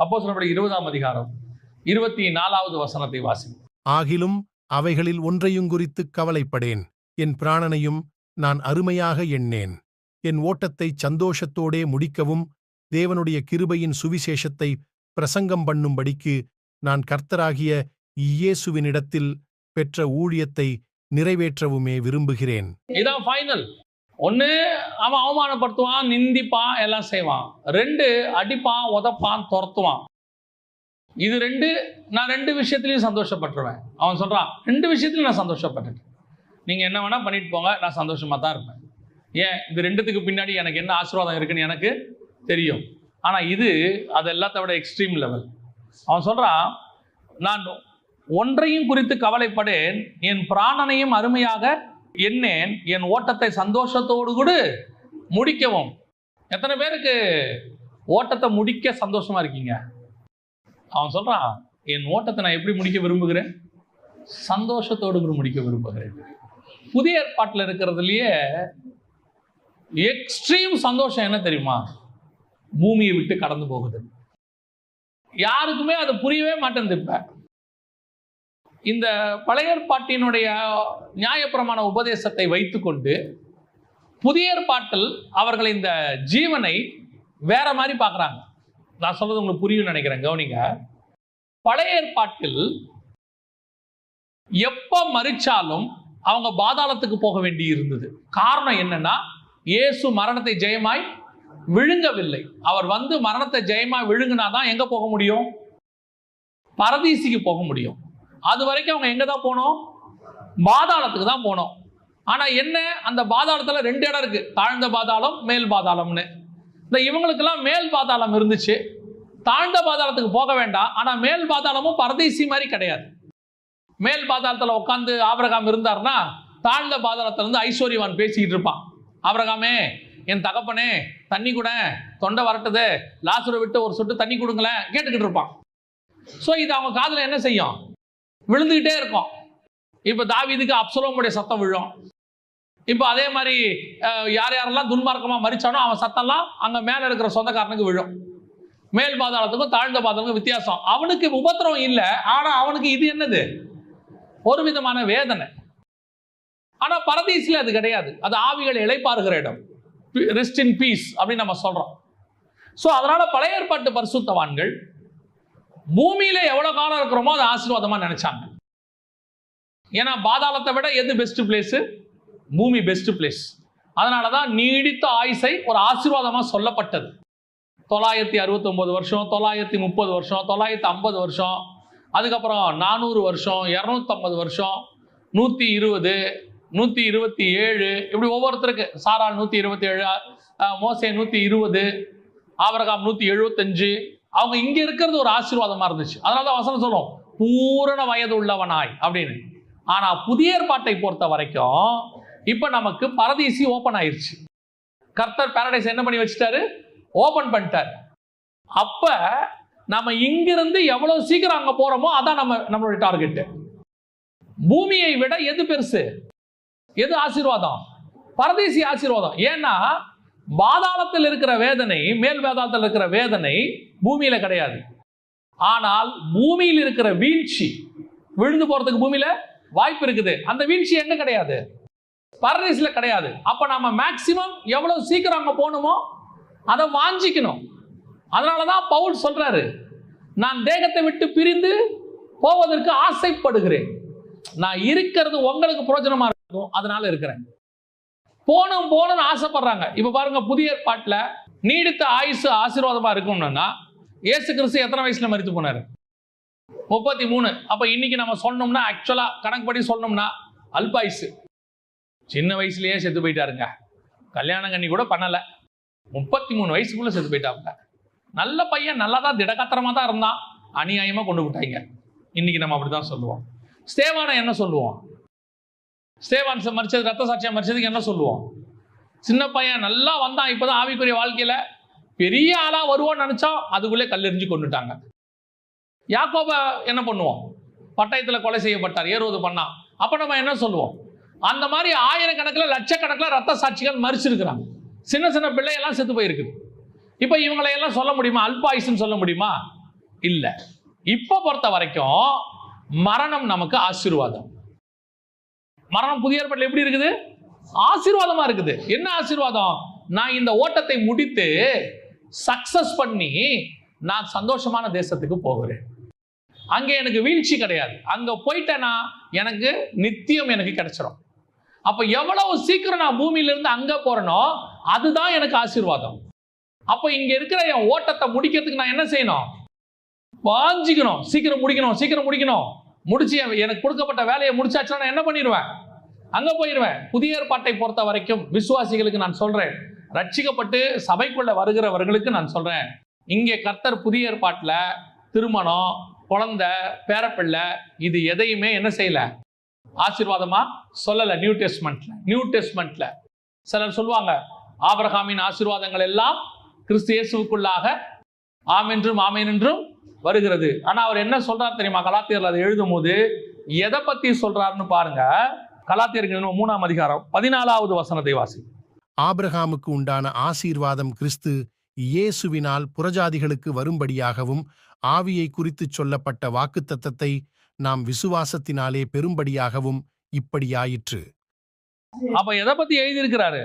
அப்போ சொல்லப்படி இருபதாம் அதிகாரம் இருபத்தி நாலாவது வசனத்தை வாசி ஆகிலும் அவைகளில் ஒன்றையும் குறித்துக் கவலைப்படேன். என் பிராணனையும் நான் அருமையாக எண்ணேன். என் ஓட்டத்தைச் சந்தோஷத்தோடே முடிக்கவும் தேவனுடைய கிருபையின் சுவிசேஷத்தை பிரசங்கம் பண்ணும்படிக்கு நான் கர்த்தராகிய இயேசுவினிடத்தில் பெற்ற ஊழியத்தை நிறைவேற்றவுமே விரும்புகிறேன். இதான் ஃபைனல் ஒன்று அவன் அவமானப்படுத்துவான் நிந்திப்பான் எல்லாம் செய்வான். ரெண்டு அடிப்பான் உதப்பான் துரத்துவான். இது ரெண்டு நான் ரெண்டு விஷயத்துலையும் சந்தோஷப்பட்டுருவேன். அவன் சொல்கிறான் ரெண்டு விஷயத்துலையும் நான் சந்தோஷப்பட்டுட்டேன் நீங்கள் என்ன வேணால் பண்ணிட்டு போங்க நான் சந்தோஷமாக தான் இருப்பேன். ஏன்? இது ரெண்டுத்துக்கு பின்னாடி எனக்கு என்ன ஆசீர்வாதம் இருக்குன்னு எனக்கு தெரியும். ஆனால் இது அது எல்லாத்த விட எக்ஸ்ட்ரீம் லெவல் அவன் சொல்கிறான் நான் ஒன்றையும் குறித்து கவலைப்படேன் என் பிராணனையும் அருமையாக என்னேன் என் ஓட்டத்தை சந்தோஷத்தோடு கூட முடிக்கவும். எத்தனை பேருக்கு ஓட்டத்தை முடிக்க சந்தோஷமா இருக்கீங்க? அவன் சொல்றான் என் ஓட்டத்தை நான் எப்படி முடிக்க விரும்புகிறேன்? சந்தோஷத்தோடு கூட முடிக்க விரும்புகிறேன். புதிய ஏற்பாட்டில் இருக்கிறதுலயே எக்ஸ்ட்ரீம் சந்தோஷம் என்ன தெரியுமா? பூமியை விட்டு கடந்து போகுது. யாருக்குமே அது புரியவே மாட்டேன் இப்ப. இந்த பழைய ஏற்பாட்டினுடைய உபதேசத்தை வைத்துக்கொண்டு புதிய ஏற்பாட்டில் அவர்கள் இந்த ஜீவனை வேற மாதிரி பார்க்குறாங்க. நான் சொல்றது உங்களுக்கு புரியும் நினைக்கிறேன் கவனிங்க. பழைய ஏற்பாட்டில் எப்போ மறிச்சாலும் அவங்க பாதாளத்துக்கு போக வேண்டி இருந்தது. காரணம் என்னன்னா இயேசு மரணத்தை ஜெயமாய் விழுங்கவில்லை. அவர் வந்து மரணத்தை ஜெயமாய் விழுங்கினாதான் எங்க போக முடியும்? பரதீசிக்கு போக முடியும். அது வரைக்கும் அவங்க எங்க தான் போனோம்? பாதாளத்துக்கு தான் போனோம். ஆனா என்ன? அந்த பாதாளத்துல ரெண்டு இடம் இருக்கு. தாழ்ந்த பாதாளம் மேல் பாதாளம்னு. இந்த இவங்களுக்கெல்லாம் மேல் பாதாளம் இருந்துச்சு. தாழ்ந்த பாதாளத்துக்கு போக வேண்டாம். ஆனா மேல் பாதாளமும் பரதேசி மாதிரி கிடையாது. மேல் பாதாளத்துல உட்காந்து ஆபிரகாம் இருந்தார்னா தாழ்ந்த பாதாளத்துல இருந்து ஐஸ்வர்யவான் பேசிக்கிட்டு இருப்பான். ஆபிரகாமே என் தகப்பனே தண்ணி கூட. தொண்டை வரட்டுது. லாசுரை விட்டு ஒரு சொட்டு தண்ணி கொடுங்களேன். கேட்டுக்கிட்டு இருப்பான். ஸோ இது அவங்க காதில் என்ன செய்யும்? விழுந்துக்கிட்டே இருக்கும் இப்போ தாவிதுக்கு அப்சலோமுடைய சத்தம் விழும். இப்போ அதே மாதிரி யார் யாரெல்லாம் துன்மார்க்கமாக மறிச்சானோ அவன் சத்தம்லாம் அங்க மேல இருக்கிற சொந்தக்காரனுக்கு விழும். மேல் பாதாளத்துக்கும் தாழ்ந்த பாதாளத்துக்கும் வித்தியாசம். அவனுக்கு உபத்திரம் இல்லை ஆனா அவனுக்கு இது என்னது? ஒரு விதமான வேதனை. ஆனா பரதீசில் அது கிடையாது. அது ஆவிகள் இழைப்பாருகிற இடம். ரெஸ்ட் இன் பீஸ் அப்படின்னு நம்ம சொல்றோம். ஸோ அதனால பழைய ஏற்பாட்டு பரிசுத்தவான்கள் பூமியில எவ்வளவு காலம் இருக்கிறோமோ அதை ஆசீர்வாதமா நினைச்சாங்க. ஏன்னா பாதாளத்தை விட எது பெஸ்ட் பிளேஸ் பூமி பெஸ்ட் பிளேஸ் அதனாலதான் நீடித்த ஆயுசை ஒரு ஆசீர்வாதமா சொல்லப்பட்டது. தொள்ளாயிரத்தி அறுபத்தொம்போது வருஷம் தொள்ளாயிரத்தி முப்பது வருஷம் தொள்ளாயிரத்தி ஐம்பது வருஷம் அதுக்கப்புறம் நானூறு வருஷம் இரநூத்தம்பது வருஷம் நூற்றி இருபது நூற்றி இருபத்தி ஏழு இப்படி ஒவ்வொருத்தருக்கு. சாரா நூற்றி இருபத்தி ஏழு மோசே நூற்றி இருபது ஆபரகாம் நூற்றி எழுபத்தஞ்சு அவங்க இங்கே இருக்கிறது ஒரு ஆசீர்வாதமாக இருந்துச்சு. அதனாலதான் வசனம் சொல்லும் பூரண வயது உள்ளவனாய் அப்படின்னு. ஆனால் புதிய ஏற்பாட்டை பொறுத்த வரைக்கும் இப்போ நமக்கு பரதீசி ஓப்பன் ஆயிருச்சு. கர்த்தர் பேரடைஸ் என்ன பண்ணி வச்சுட்டாரு? ஓபன் பண்ணிட்டார். அப்ப நம்ம இங்கிருந்து எவ்வளவு சீக்கிரம் அங்க போறோமோ அதான் நம்ம நம்மளுடைய டார்கெட்டு பூமியை விட எது பெருசு? எது ஆசீர்வாதம்? பரதேசி ஆசீர்வாதம். ஏன்னா பாதாளத்தில் இருக்கிற வேதனை மேல் வேதாளத்தில் இருக்கிற வேதனை பூமியில் கிடையாது. ஆனால் பூமியில் இருக்கிற வீழ்ச்சி விழுந்து போகிறதுக்கு பூமியில் வாய்ப்பு இருக்குது. அந்த வீழ்ச்சி எங்க கிடையாது? பரதேசில கிடையாது. அப்போ நம்ம மேக்சிமம் எவ்வளோ சீக்கிரம் அங்கே போகணுமோ அதை வாஞ்சிக்கணும். அதனால தான் பவுல் சொல்கிறாரு நான் தேகத்தை விட்டு பிரிந்து போவதற்கு ஆசைப்படுகிறேன். நான் இருக்கிறது உங்களுக்கு பிரயோஜனமா இருக்கும். அதனால இருக்கிறேன். போகணும் போகணும்னு ஆசைப்படுறாங்க. இப்போ பாருங்க புதிய ஏற்பாட்டில் நீடித்த ஆயுசு ஆசீர்வாதமாக இருக்கணும்னா இயேசு கிறிஸ்து எத்தனை வயசுல மறித்து போனாரு? முப்பத்தி மூணு அப்போ இன்னைக்கு நம்ம சொன்னோம்னா ஆக்சுவலாக கணக்குப்படி சொன்னோம்னா அல்பாயுசு சின்ன வயசுலயே செத்து போயிட்டாருங்க. கல்யாணம் கண்ணி கூட பண்ணலை. முப்பத்தி மூணு வயசுக்குள்ளே செத்து போயிட்டாங்க நல்ல பையன் நல்லா தான் திடகாத்திரமாக தான் இருந்தான். அநியாயமாக கொண்டு விட்டாங்க. இன்னைக்கு நம்ம அப்படி தான் சொல்லுவோம். ஸ்தேவானை என்ன சொல்லுவோம்? ஸ்தேவான் மறிச்சது ரத்த சாட்சியாக மறிச்சதுக்கு என்ன சொல்லுவோம்? சின்ன பையன் நல்லா வந்தான் இப்போதான் ஆவிக்குரிய வாழ்க்கையில. பெரிய ஆளா வருவோம்னு நினைச்சா அதுக்குள்ளே கல்லெறிஞ்சு கொண்டுட்டாங்க. யாக்கோப என்ன பண்ணுவோம்? பட்டயத்தில் கொலை செய்யப்பட்டார் ஏறுவது பண்ணா. அப்ப நம்ம என்ன சொல்லுவோம்? அந்த மாதிரி ஆயிரக்கணக்கில் லட்சக்கணக்கில் ரத்த சாட்சிகள் மறிச்சிருக்கிறாங்க சின்ன சின்ன பிள்ளையெல்லாம் செத்து போயிருக்குது இப்போ இவங்களையெல்லாம் சொல்ல முடியுமா? அல்பாயுசுன்னு சொல்ல முடியுமா? இல்லை. இப்போ பொறுத்த வரைக்கும் மரணம் நமக்கு ஆசீர்வாதம். மரணம் புதிய ஏற்பாட்டில் எப்படி இருக்குது? ஆசீர்வாதமா இருக்குது. என்ன ஆசீர்வாதம்? நான் இந்த ஓட்டத்தை முடித்து சக்சஸ் பண்ணி நான் சந்தோஷமான தேசத்துக்கு போகிறேன். அங்கே எனக்கு வீழ்ச்சி கிடையாது. அங்கே போயிட்டேன்னா எனக்கு நித்தியம் எனக்கு கிடைச்சிடும் அப்போ எவ்வளவு சீக்கிரம் நான் பூமியிலிருந்து அங்கே போகிறேனோ அதுதான் எனக்கு ஆசீர்வாதம். அப்போ இங்கே இருக்கிற என் ஓட்டத்தை முடிக்கிறதுக்கு நான் என்ன செய்யணும்? வாஞ்சிக்கணும். சீக்கிரம் முடிக்கணும் சீக்கிரம் முடிக்கணும். முடிச்சு எனக்கு கொடுக்கப்பட்ட வேலையை முடிச்சாச்சுன்னா நான் என்ன பண்ணிடுவேன்? அங்கே போயிடுவேன். புதிய ஏற்பாட்டை பொறுத்த வரைக்கும் விசுவாசிகளுக்கு நான் சொல்கிறேன் ரட்சிக்கப்பட்டு சபைக்குள்ள வருகிறவர்களுக்கு நான் சொல்றேன். இங்கே கர்த்தர் புதிய ஏற்பாட்டில் திருமணம் குழந்தை பேரப்பிள்ளை இது எதையுமே என்ன செய்யல? ஆசீர்வாதமா சொல்லல நியூ டெஸ்ட்மெண்ட்ல நியூ டெஸ்ட்மெண்ட்ல சிலர் சொல்லுவாங்க ஆபரகாமின் ஆசீர்வாதங்கள் எல்லாம் கிறிஸ்து இயேசுக்குள்ளாக ஆமென்றும் என்றும் வருகிறது. ஆனா அவர் என்ன சொல்றாரு தெரியுமா? கலாத்தியர்ல அதை எழுதும் போது எதை பத்தி சொல்றாருன்னு பாருங்க. கலாத்தியர்கள் மூணாம் அதிகாரம் பதினாலாவது வசனத்தை வாசி ஆபிரகாமுக்கு உண்டான ஆசீர்வாதம் கிறிஸ்து இயேசுவினால் புறஜாதிகளுக்கு வரும்படியாகவும் ஆவியை குறித்துச் சொல்லப்பட்ட வாக்குத்தத்தத்தை நாம் விசுவாசத்தினாலே பெரும்படியாகவும் இப்படியாயிற்று. அப்ப எதை பத்தி எழுதியிருக்கிறாரு?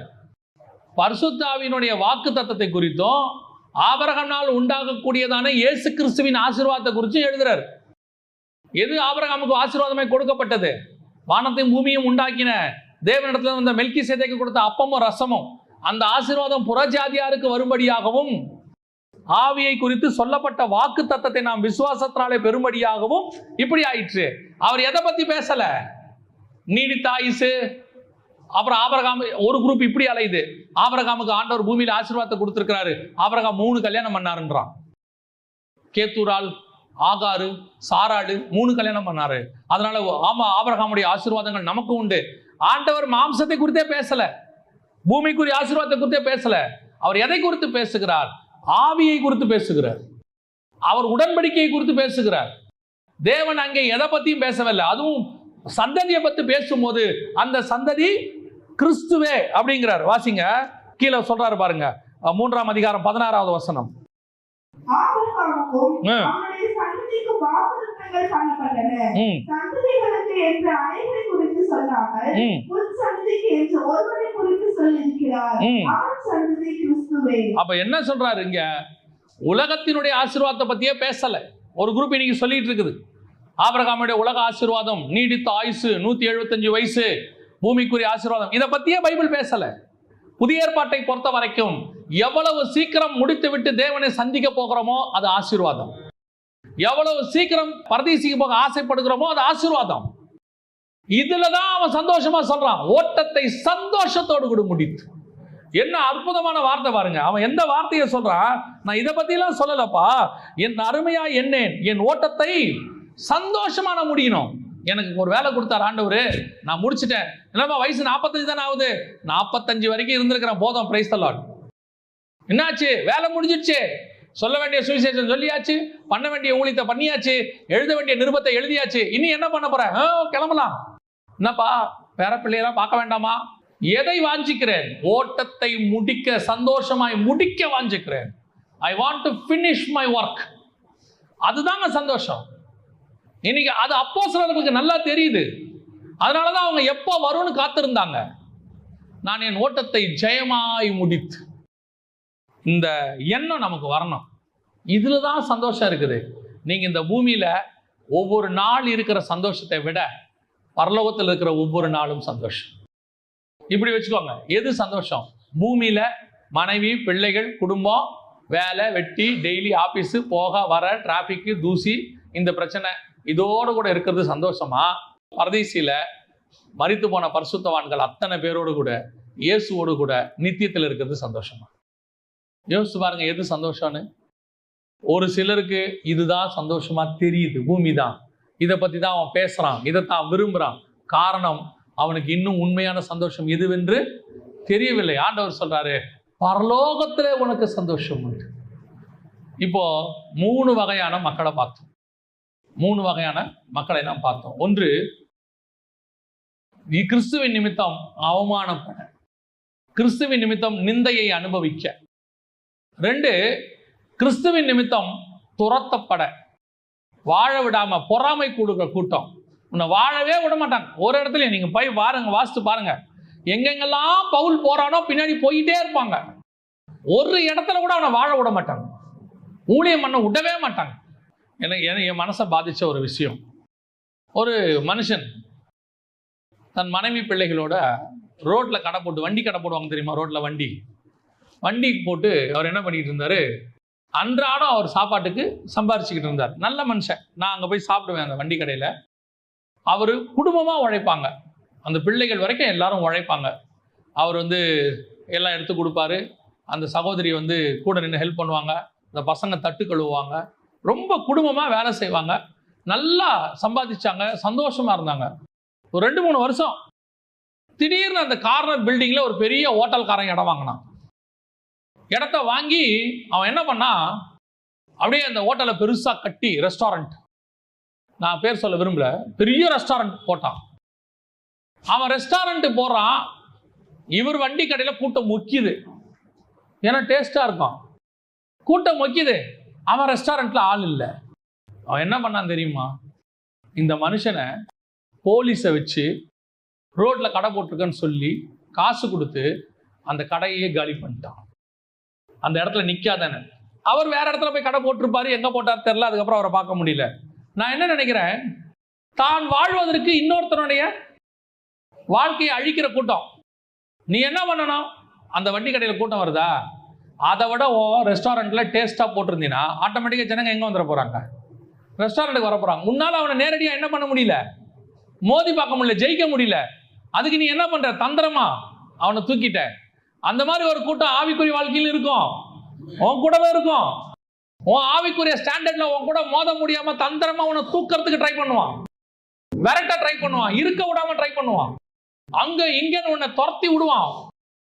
பரிசுத்தாவினுடைய வாக்கு தத்தத்தை குறித்தும் ஆபரகனால் உண்டாகக்கூடியதான இயேசு கிறிஸ்துவின் ஆசீர்வாதத்தை குறித்தும் எழுதுறாரு. எது ஆபரகாமுக்கு ஆசீர்வாதமே கொடுக்கப்பட்டது? வானத்தையும் பூமியும் உண்டாக்கின தேவனிடத்துல வந்த மெல்கி சேதைக்கு கொடுத்த அப்பமும் ரசமும் அந்த ஆசீர்வாதம் புறஜாதியாருக்கு வரும்படியாகவும் ஆவியை குறித்து சொல்லப்பட்ட வாக்கு தத்தத்தை நாம் விசுவாசத்தினாலே பெரும்படியாகவும் இப்படி ஆயிற்று. அவர் எதை பத்தி பேசல? நீடித்த ஆயுசு அப்புறம் ஆபரகாம் ஒரு குரூப் இப்படி அலையுது. ஆபரகாமுக்கு ஆண்டவர் பூமியில ஆசீர்வாதத்தை கொடுத்திருக்கிறாரு. ஆபரகாம் மூணு கல்யாணம் பண்ணாருன்றான். கேத்தூரால் ஆகாரு சாராடு மூணு கல்யாணம் பண்ணாரு. அதனால ஆமா ஆபரகாமுடைய ஆசீர்வாதங்கள் நமக்கு உண்டு. ஆண்டவர் மாம்சத்தை குறித்தே பேசல. பூமிக்குரிய ஆசீர்வாதத்தை குறித்தே பேசல. அவர் எதை குறித்து பேசுகிறார்? ஆவியை குறித்து பேசுகிறார். அவர் உடன்படிக்கையை குறித்து பேசுகிறார். தேவன் அங்கே எதை பத்தியும் பேசவில்லை. அதுவும் சந்ததியை பத்தி பேசும்போது அந்த சந்ததி கிறிஸ்துவே அப்படிங்கிறார். வாசிங்க. கீழே சொல்றாரு பாருங்க. மூன்றாம் அதிகாரம் பதினாறாவது வசனம். வாக்குத்தத்தங்கள் பண்ணப்பட்டன ம், சந்ததிகளுக்கு என்று அனைவரை குறித்து சொல்லாமல் உன் சந்ததிக்கு என்று ஒருவரை குறித்து சொல்லியிருக்கிறார். அவன் சந்ததி கிறிஸ்துவே. அப்ப என்ன சொல்றாரு இங்க? உலகத்தினுடைய ஆசீர்வாதத்தை பத்தியே பேசல. ஒரு குரூப் இன்னைக்கு சொல்லிட்டு இருக்குது. ஆபிரகாமுடைய உலக ஆசீர்வாதம் நீடித்த ஆயுசு நூத்தி எழுபத்தஞ்சு வயசு பூமிக்குரிய ஆசீர்வாதம். இதை பத்தியே பைபிள் பேசல. புதிய ஏற்பாட்டை பொறுத்த வரைக்கும் எவ்வளவு சீக்கிரம் முடித்து விட்டு தேவனை சந்திக்க போகிறோமோ அது ஆசீர்வாதம். எவ்வளவு சீக்கிரம் பரதேசிக்கு போக ஆசைப்படுகிறோமோ அது ஆசீர்வாதம். இதுலதான் அவன் சந்தோஷமா சொல்றான். ஓட்டத்தை சந்தோஷத்தோடு கூட முடித்து. என்ன அற்புதமான வார்த்தை பாருங்க. அவன் எந்த வார்த்தையை சொல்றான்? நான் இதை பத்திலாம் சொல்லலப்பா. என் அருமையா என்னேன் என் ஓட்டத்தை சந்தோஷமா நான் முடியணும். எனக்கு ஒரு வேலை கொடுத்தார் ஆண்டவர். நான் முடிச்சிட்டேன். என்னப்பா வயசு நாற்பத்தஞ்சு தானே ஆகுது? நாற்பத்தஞ்சு வரைக்கும் இருந்திருக்கிறேன். போதும் பிரைஸ் தலாட் என்னாச்சு? வேலை முடிஞ்சிடுச்சு. சொல்ல வேண்டிய சுவிசேஷம் சொல்லியாச்சு பண்ண வேண்டிய ஊழியத்தை பண்ணியாச்சு எழுத வேண்டிய நிருபத்தை எழுதியாச்சு. இனி என்ன பண்ண போற? கிளம்பலாம். என்னப்பா பேர பிள்ளையெல்லாம் பார்க்க வேண்டாமா? எதை வாஞ்சிக்கிறேன்? ஓட்டத்தை முடிக்க சந்தோஷமாய் முடிக்க வாஞ்சிக்கிறேன். I want to finish my work அதுதாங்க சந்தோஷம். இன்னைக்கு அது அப்போ நல்லா தெரியுது. அதனால தான் அவங்க எப்போ வரும்னு காத்திருந்தாங்க. நான் என் ஓட்டத்தை ஜெயமாய் முடித்து இந்த எண்ணம் நமக்கு வரணும். இதில் தான் சந்தோஷம் இருக்குது. நீங்கள் இந்த பூமியில் ஒவ்வொரு நாள் இருக்கிற சந்தோஷத்தை விட பரலோகத்தில் இருக்கிற ஒவ்வொரு நாளும் சந்தோஷம். இப்படி வச்சுக்கோங்க. எது சந்தோஷம்? பூமியில் மனைவி பிள்ளைகள் குடும்பம் வேலை வெட்டி டெய்லி ஆஃபீஸு போக வர டிராஃபிக்கு தூசி இந்த பிரச்சனை இதோடு கூட இருக்கிறது சந்தோஷமா? பரதேசியில் மறித்து போன பரிசுத்தவான்கள் அத்தனை பேரோடு கூட இயேசுவோடு கூட நித்தியத்தில் இருக்கிறது சந்தோஷமா? யோசிச்சு பாருங்க எது சந்தோஷம்னு? ஒரு சிலருக்கு இதுதான் சந்தோஷமா தெரியுது பூமி தான் இதை பத்தி தான் அவன் பேசுறான் இதை தான் விரும்புறான். காரணம் அவனுக்கு இன்னும் உண்மையான சந்தோஷம் எதுவென்று தெரியவில்லை. ஆண்டவர் சொல்றாரு பரலோகத்துல உனக்கு சந்தோஷம் உண்டு. இப்போ மூணு வகையான மக்களை பார்த்தோம். மூணு வகையான மக்களை நாம் பார்த்தோம். ஒன்று கிறிஸ்துவின் நிமித்தம் அவமானப்பட. கிறிஸ்துவின் நிமித்தம் நிந்தையை அனுபவிக்க. ரெண்டு கிறிஸ்துவின் நிமித்தம் துரத்தப்பட. வாழ விடாம பொறாமை கொடுக்குற கூட்டம். உன்னை வாழவே விட மாட்டாங்க ஒரு இடத்துல நீங்க போய் பாருங்க வாசித்து பாருங்க. எங்கெங்கெல்லாம் பவுல் போறானோ பின்னாடி போயிட்டே இருப்பாங்க. ஒரு இடத்துல கூட அவனை வாழ விட மாட்டாங்க. ஊழியம் பண்ண விடவே மாட்டாங்க. எனக்கு என் மனசை பாதித்த ஒரு விஷயம். ஒரு மனுஷன் தன் மனைவி பிள்ளைகளோட ரோட்டில் கடை போட்டு வண்டி கடை போடுவாங்க தெரியுமா? ரோட்டில் வண்டி. வண்டி போட்டு அவர் என்ன பண்ணிட்டு இருந்தாரு? அன்றாடம் அவர் சாப்பாட்டுக்கு சம்பாரிச்சுக்கிட்டு இருந்தார். நல்ல மனுஷன். நான் அங்கே போய் சாப்பிடுவேன் அந்த வண்டி கடையில். அவர் குடும்பமாக உழைப்பாங்க. அந்த பிள்ளைகள் வரைக்கும் எல்லாரும் உழைப்பாங்க. அவர் வந்து எல்லாம் எடுத்து கொடுப்பாரு. அந்த சகோதரி வந்து கூட நின்று ஹெல்ப் பண்ணுவாங்க. அந்த பசங்க தட்டு கழுவுவாங்க. ரொம்ப குடும்பமாக வேலை செய்வாங்க. நல்லா சம்பாதிச்சாங்க. சந்தோஷமாக இருந்தாங்க. ஒரு ரெண்டு மூணு வருஷம் திடீர்னு அந்த கார்னர் பில்டிங்கில் ஒரு பெரிய ஹோட்டல்காரன் இடம் வாங்கினான். இடத்த வாங்கி அவன் என்ன பண்ணான் அப்படியே அந்த ஹோட்டலை பெருசாக கட்டி ரெஸ்டாரண்ட் நான் பேர் சொல்ல விரும்பல. பெரிய ரெஸ்டாரண்ட் போட்டான். அவன் ரெஸ்டாரண்ட் போகிறான் இவர் வண்டி கடையில் கூட்டம் முக்கியது ஏன்னா டேஸ்ட்டாக இருக்கும் கூட்டம் முக்கியது அவன் ரெஸ்டாரண்ட்டில் ஆள் இல்லை. அவன் என்ன பண்ணான் தெரியுமா? இந்த மனுஷனை போலீஸை வச்சு ரோட்டில் கடை போட்டிருக்கேன்னு சொல்லி காசு கொடுத்து அந்த கடையே காலி பண்ணிட்டான். அந்த இடத்துல நிற்காதானே அவர் வேற இடத்துல போய் கடை போட்டிருப்பாரு எங்க போட்டார் தெரில அதுக்கப்புறம் அவரை பார்க்க முடியல. நான் என்ன நினைக்கிறேன்? தான் வாழ்வதற்கு இன்னொருத்தனுடைய வாழ்க்கையை அழிக்கிற கூட்டம். நீ என்ன பண்ணணும்? அந்த வண்டி கடையில் கூட்டம் வருதா? அதை விட ஓ ரெஸ்டாரண்ட்டில் டேஸ்ட்டாக போட்டிருந்தீங்கன்னா ஆட்டோமேட்டிக்காக ஜனங்க எங்கே வந்துட போகிறாங்க ரெஸ்டாரண்ட்டுக்கு வர போகிறாங்க உன்னால அவனை நேரடியாக என்ன பண்ண முடியல? மோதி பார்க்க முடியல ஜெயிக்க முடியல. அதுக்கு நீ என்ன பண்ணுற தந்திரமா? அவனை தூக்கிட்ட. அந்த மாதிரி ஒரு கூட்டம் ஆவிக்குரிய வாழ்க்கையில் இருக்கும். உன் கூடவே இருக்கும். உன் ஆவிக்குரிய ஸ்டாண்டர்ட்ல உன் கூட மோத முடியாம தந்திரமா உன்னை தூக்கறதுக்கு ட்ரை பண்ணுவான். விரட்ட ட்ரை பண்ணுவான். இருக்க விடாம ட்ரை பண்ணுவான். அங்க இங்கன்னு உன்னை துரத்தி விடுவான்.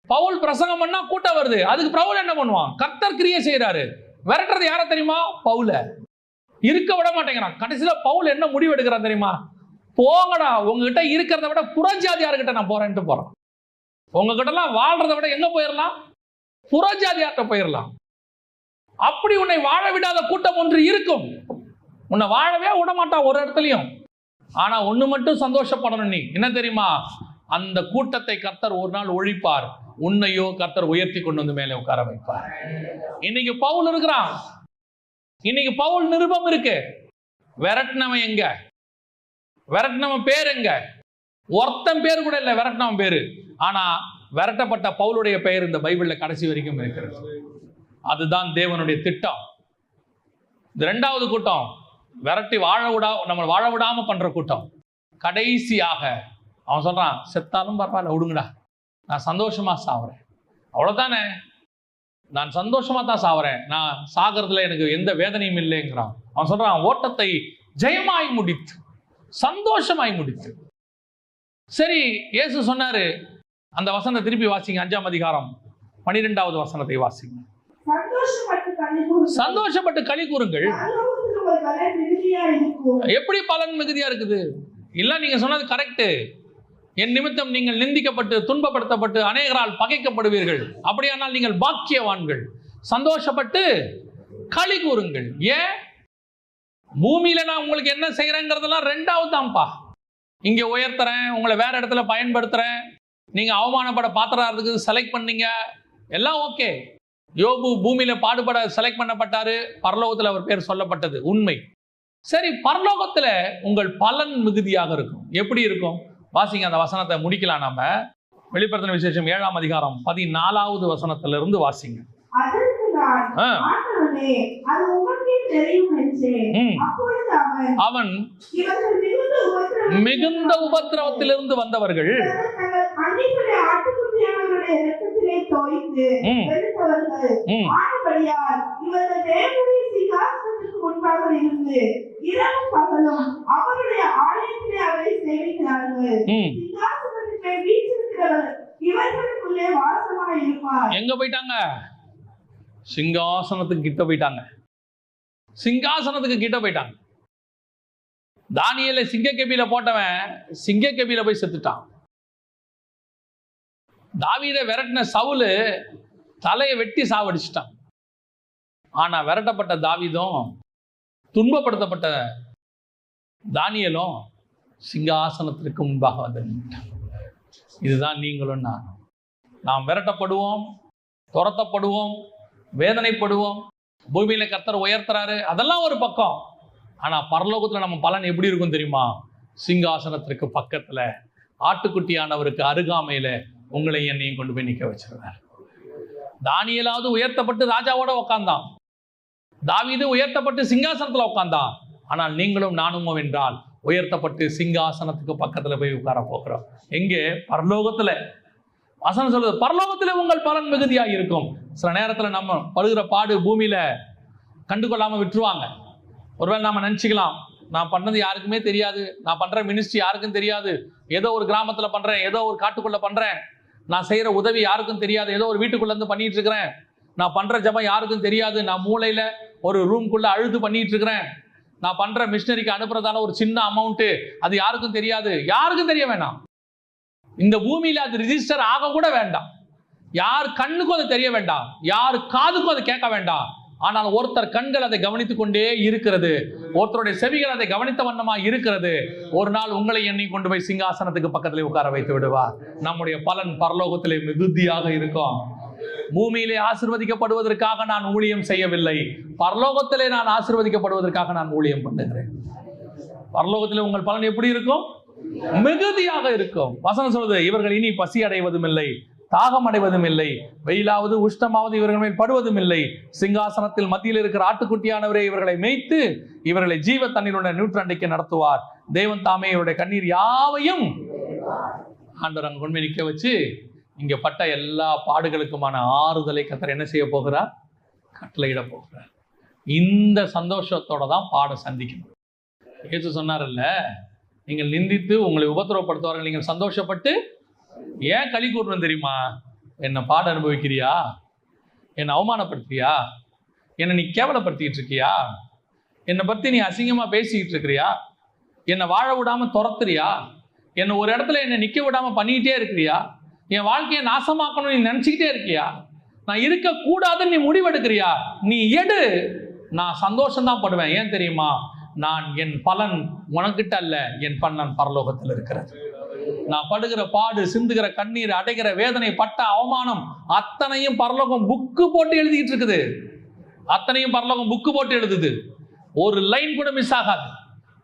பவுல் பிரசங்கம் பண்ணா கூட்டம் வருது. அதுக்கு பவுல் என்ன பண்ணுவான்? கர்த்தர் கிரியை செய்யறாரு விரட்டுறது யார தெரியுமா? பவுல. இருக்க விட மாட்டேங்கிறான். கடைசியில பவுல் என்ன முடிவு எடுக்கிறான் தெரியுமா? போங்கடா உங்ககிட்ட இருக்கிறத விட புறஜாதியார்கிட்ட நான் போறேன்ட்டு போறேன். உங்ககிட்டலாம் வாழ்றதை விட எங்க போயிடலாம் புறஜாதியார்கிட்ட போயிடலாம் அப்படி உன்னை வாழ விடாத கூட்டம் ஒன்று இருக்கும். உன்னை வாழவே விடமாட்டான் ஒரு இடத்துலையும். ஆனா ஒண்ணு மட்டும் சந்தோஷப்படணும் நீ. என்ன தெரியுமா? அந்த கூட்டத்தை கர்த்தர் ஒரு நாள் ஒழிப்பார். உன்னையோ கர்த்தர் உயர்த்தி கொண்டு வந்து மேலே உட்கார வைப்பார். இன்னைக்கு பவுல் இருக்கிறான். இன்னைக்கு பவுல் நிருபம் இருக்கு. விரட்டினவன் எங்க? விரட்டினவன் பேர் எங்க? ஒருத்தன் பேர் கூட இல்லை விரட்டினவன் பேரு. ஆனா விரட்டப்பட்ட பவுலுடைய பெயர் இந்த பைபிளில் கடைசி வரைக்கும் இருக்கிறது. அதுதான் தேவனுடைய திட்டம். இந்த ரெண்டாவது கூட்டம் விரட்டி வாழ விடா நம்ம வாழ விடாம பண்ற கூட்டம். கடைசியாக அவன் சொல்றான் செத்தாலும் பரவாயில்ல விடுங்கடா நான் சந்தோஷமா சாவறேன். அவ்வளோதானே நான் சந்தோஷமா தான் சாவறேன். நான் சாகிறதுல எனக்கு எந்த வேதனையும் இல்லைங்கிறான். அவன் சொல்றான் ஓட்டத்தை ஜெயமாய் முடித்து சந்தோஷமாய் முடித்து. சரி இயேசு சொன்னாரு அந்த வசனத்தை திருப்பி வாசிங்க அஞ்சாம் அதிகாரம் பனிரெண்டாவது வசனத்தை வாசிங்க. சந்தோஷப்பட்டு களி கூறுங்கள். எப்படி பலன் மிகுதியா இருக்குது? இல்ல நீங்க சொன்னது கரெக்ட் என் நிமித்தம் நீங்கள் நிந்திக்கப்பட்டு துன்பப்படுத்தப்பட்டு அநேகரால் பகைக்கப்படுவீர்கள். அப்படியானால் நீங்கள் பாக்கியவான்கள். சந்தோஷப்பட்டு களி கூறுங்கள். ஏன்? பூமியில நான் உங்களுக்கு என்ன செய்யறேங்கிறதெல்லாம் ரெண்டாவது தான்ப்பா இங்க உயர்த்துறேன் உங்களை வேற இடத்துல பயன்படுத்துறேன். நீங்க அவமானப்பட பாத்திரத்துக்கு செலக்ட் பண்ணீங்க. எல்லாம் ஓகே யோபு பூமியில பாடுபட செலக்ட் பண்ணப்பட்டாரு. பரலோகத்துல அவர் பேர் சொல்லப்பட்டது. உண்மை. சரி பரலோகத்துல உங்கள் பலன் மிகுதியாக இருக்கும். எப்படி இருக்கும்? வாசிங்க அந்த வசனத்தை முடிக்கலாம் நாம. வெளிப்படுத்தின விசேஷம் ஏழாம் அதிகாரம் பதினாலாவது வசனத்துல இருந்து வாசிங்க அவன் மிகுந்த உபத்திரவத்திலிருந்து வந்தவர்கள். அன்னைக்குடைய ஆட்டுக்குட்டியானவருடைய இரத்தத்திலே தோய்த்து ம், வெளுத்தவர்கள் ம், ஆனபடியால் இவர்கள் தேவனுடைய சிங்காசனத்துக்கு முன்பாக இருந்து இரவும் பகலும் அவருடைய ஆலயத்திலே அவரை சேவிக்கிறார்கள். ம். சிங்காசனத்தின் மேல் வீற்றிருக்கிறவர் இவர்களுக்குள்ளே வாசமாய் இருப்பார். எங்க போயிட்டாங்க? சிங்காசனத்துக்கு கிட்ட போயிட்டாங்க. சிங்காசனத்துக்கு கிட்ட போயிட்டாங்க. தானியேல சிங்கக்கெபியில போட்டவன் சிங்கக்கெபியில போய் செத்துட்டான். தாவீதை விரட்டின சவுலு தலையை வெட்டி சாவடிச்சிட்டான். ஆனால் விரட்டப்பட்ட தாவீதும் துன்பப்படுத்தப்பட்ட தானியலும் சிங்காசனத்திற்கு முன்பாக வந்து நின்றான். இதுதான் நீங்களும் நானும். நாம் விரட்டப்படுவோம் துரத்தப்படுவோம் வேதனைப்படுவோம் பூமியில் கர்த்தர் உயர்த்துறாரு அதெல்லாம் ஒரு பக்கம். ஆனால் பரலோகத்தில் நம்ம பலன் எப்படி இருக்கும் தெரியுமா? சிங்காசனத்திற்கு பக்கத்தில் ஆட்டுக்குட்டியானவருக்கு அருகாமையில் உங்களை என்னையும் கொண்டு போய் நிற்க வச்சிருந்தார் தானியலாவது உயர்த்தப்பட்டு ராஜாவோட உட்கார்ந்தான் தாவிது உயர்த்தப்பட்டு சிங்காசனத்துல உட்கார்ந்தான் ஆனால் நீங்களும் நானும் என்றால் உயர்த்தப்பட்டு சிங்காசனத்துக்கு பக்கத்துல போய் உட்கார போகிறோம். எங்கே? பரலோகத்தில். வசனம் சொல்றது பரலோகத்தில் உங்கள் பலன் மிகுதியா இருக்கும். சில நேரத்துல நம்ம படுகிற பாடு பூமியில கண்டுகொள்ளாம விட்டுருவாங்க. ஒருவேளை நாம நினச்சிக்கலாம் நான் பண்ணது யாருக்குமே தெரியாது நான் பண்ற மினிஸ்ட்ரி யாருக்கும் தெரியாது. ஏதோ ஒரு கிராமத்துல பண்றேன் ஏதோ ஒரு காட்டுக்குள்ள பண்றேன். நான் செய்கிற உதவி யாருக்கும் தெரியாது. ஏதோ ஒரு வீட்டுக்குள்ளேருந்து பண்ணிட்டு இருக்கிறேன் நான் பண்ணுற ஜெபம் யாருக்கும் தெரியாது. நான் மூளையில் ஒரு ரூம்குள்ளே அழுது பண்ணிட்டு இருக்கிறேன் நான் பண்ணுற மிஷினரிக்கு அனுப்புறதான ஒரு சின்ன அமௌண்ட்டு அது யாருக்கும் தெரியாது. யாருக்கும் தெரிய வேணாம். இந்த பூமியில் அது ரிஜிஸ்டர் ஆக கூட வேண்டாம். யார் கண்ணுக்கும் அது தெரிய வேண்டாம். யார் காதுக்கும் அது கேட்க வேண்டாம். ஆனால் ஒருத்தர் கண்கள் அதை கவனித்துக் கொண்டே இருக்கிறது. ஒருத்தருடைய செவிகள் அதை கவனித்த வண்ணமா இருக்கிறது. ஒரு நாள் உங்களை எண்ணி கொண்டு போய் சிங்காசனத்துக்கு பக்கத்திலே உட்கார வைத்து விடுவார். நம்முடைய பலன் பரலோகத்திலே மிகுதியாக இருக்கும். பூமியிலே ஆசிர்வதிக்கப்படுவதற்காக நான் ஊழியம் செய்யவில்லை. பரலோகத்திலே நான் ஆசிர்வதிக்கப்படுவதற்காக நான் ஊழியம் பண்ணுகிறேன். பரலோகத்திலே உங்கள் பலன் எப்படி இருக்கும்? மிகுதியாக இருக்கும். வசனம் சொல்வது இவர்கள் இனி பசி அடைவதும் இல்லை தாகம் அடைவதும் இல்லை வெயிலாவது உஷ்ணமாவது இவர்கள் மேல் படுவதும் இல்லை சிங்காசனத்தில் மத்தியில் இருக்கிற ஆட்டுக்குட்டியானவரே இவர்களை மேய்த்து இவர்களை ஜீவ தண்ணீருடைய நூற்றாண்டிக்கு நடத்துவார். தேவன் தாமே இவருடைய கண்ணீர் யாவையும் ஆண்டவர் அங்க கொண்டு நிக்க வச்சு இங்க பட்ட எல்லா பாடுகளுக்குமான ஆறுதலை கத்தர் என்ன செய்ய போகிறார்? கட்டளையிட போகிறார். இந்த சந்தோஷத்தோட தான் பாட சந்திக்கணும். இயேசு சொன்னார்ல நீங்கள் நிந்தித்து உங்களை உபத்திரவப்படுத்துவார்கள் நீங்கள் சந்தோஷப்பட்டு ஏன் களி கூறணும் தெரியுமா? என்னை பாட அனுபவிக்கிறியா? என்னை அவமானப்படுத்துறியா என்னை நீ கேவலப்படுத்திக்கிட்டு இருக்கியா? என்னை பற்றி நீ அசிங்கமாக பேசிக்கிட்டு இருக்கிறியா? என்னை வாழ விடாமல் துரத்துறியா? என்னை ஒரு இடத்துல என்னை நிற்க விடாமல் பண்ணிக்கிட்டே இருக்கிறியா? என் வாழ்க்கையை நாசமாக்கணும்னு நீ நினச்சிக்கிட்டே இருக்கியா? நான் இருக்கக்கூடாதுன்னு நீ முடிவெடுக்கிறியா? நீ எடு. நான் சந்தோஷம்தான் படுவேன். ஏன் தெரியுமா? நான் என் பலன் உனக்கிட்ட அல்ல என் பலன் பரலோகத்தில் இருக்கிறது. நான் படுகிற பாடு சிந்துகிற கண்ணீர் அடைகிற வேதனை பட்ட அவமானம் அத்தனையும் பரலோகம் புக்கு போட்டு எழுதிட்டு இருக்குது. அத்தனையும் பரலோகம் புக்கு போட்டு எழுதுது. ஒரு லைன் கூட மிஸ் ஆகாது.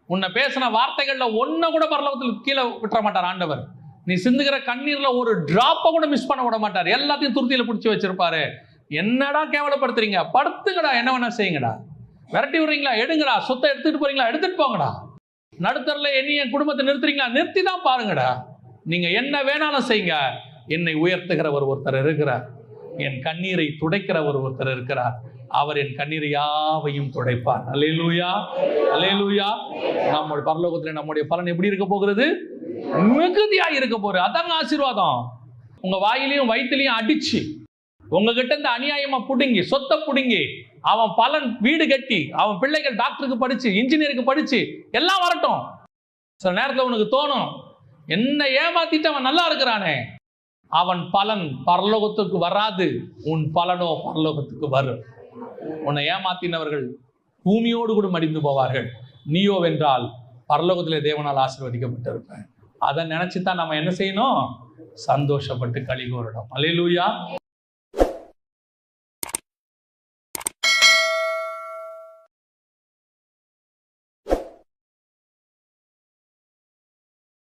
உன்னை பேசின வார்த்தைகள்ல ஒன்ன கூட பரலோகத்தில் கீழே விட்டுற மாட்டார் ஆண்டவர். நீ சிந்துகிற கண்ணீர்ல ஒரு டிராப்பை கூட மிஸ் பண்ண விட மாட்டார். எல்லாத்தையும் துருத்தியில பிடிச்சி வச்சிருப்பாரு. என்னடா கேவலப்படுத்துறீங்க? படுத்துங்கடா. என்ன வேணா செய்யுங்கடா. விரட்டி விடுறீங்களா? எடுங்கடா. சொத்தை எடுத்துட்டு போறீங்களா? எடுத்துட்டு போங்கடா. நடுத்தரில் என்னை என் குடும்பத்தை நிறுத்துறீங்களா? நிறுத்தி தான் பாருங்கடா. நீங்கள் என்ன வேணாலும் செய்யுங்க. என்னை உயர்த்துகிறவர் ஒருத்தர் இருக்கிறார். என் கண்ணீரை துடைக்கிறவர் ஒருத்தர் இருக்கிறார். அவர் என் கண்ணீரை யாவையும் துடைப்பார். அல்லேலூயா. அல்லேலூயா. நம்ம பரலோகத்தில் நம்முடைய பலன் எப்படி இருக்க போகிறது? மிகுதியா இருக்க போகுது. அதாங்க ஆசீர்வாதம். உங்க வாயிலையும் வயிற்றுலையும் அடிச்சு உங்ககிட்ட இருந்து அநியாயமா புடுங்கி சொத்தை புடுங்கி அவன் பலன் வீடு கட்டி அவன் பிள்ளைகள் டாக்டருக்கு படிச்சு இன்ஜினியருக்கு படிச்சு எல்லாம் வரட்டும். சில நேரத்தில் உனக்கு தோணும் என்ன ஏமாத்திட்டு அவன் நல்லா இருக்கிறானே. அவன் பலன் பரலோகத்துக்கு வராது உன் பலனோ பரலோகத்துக்கு வரும். உன்னை ஏமாத்தினவர்கள் பூமியோடு கூட மடிந்து போவார்கள். நீயோ வென்றால் பரலோகத்திலே தேவனால் ஆசீர்வதிக்கப்பட்டிருப்பேன். அதை நினைச்சு தான் நம்ம என்ன செய்யணும்? சந்தோஷப்பட்டு கழிவு வருடம் அலையிலூயா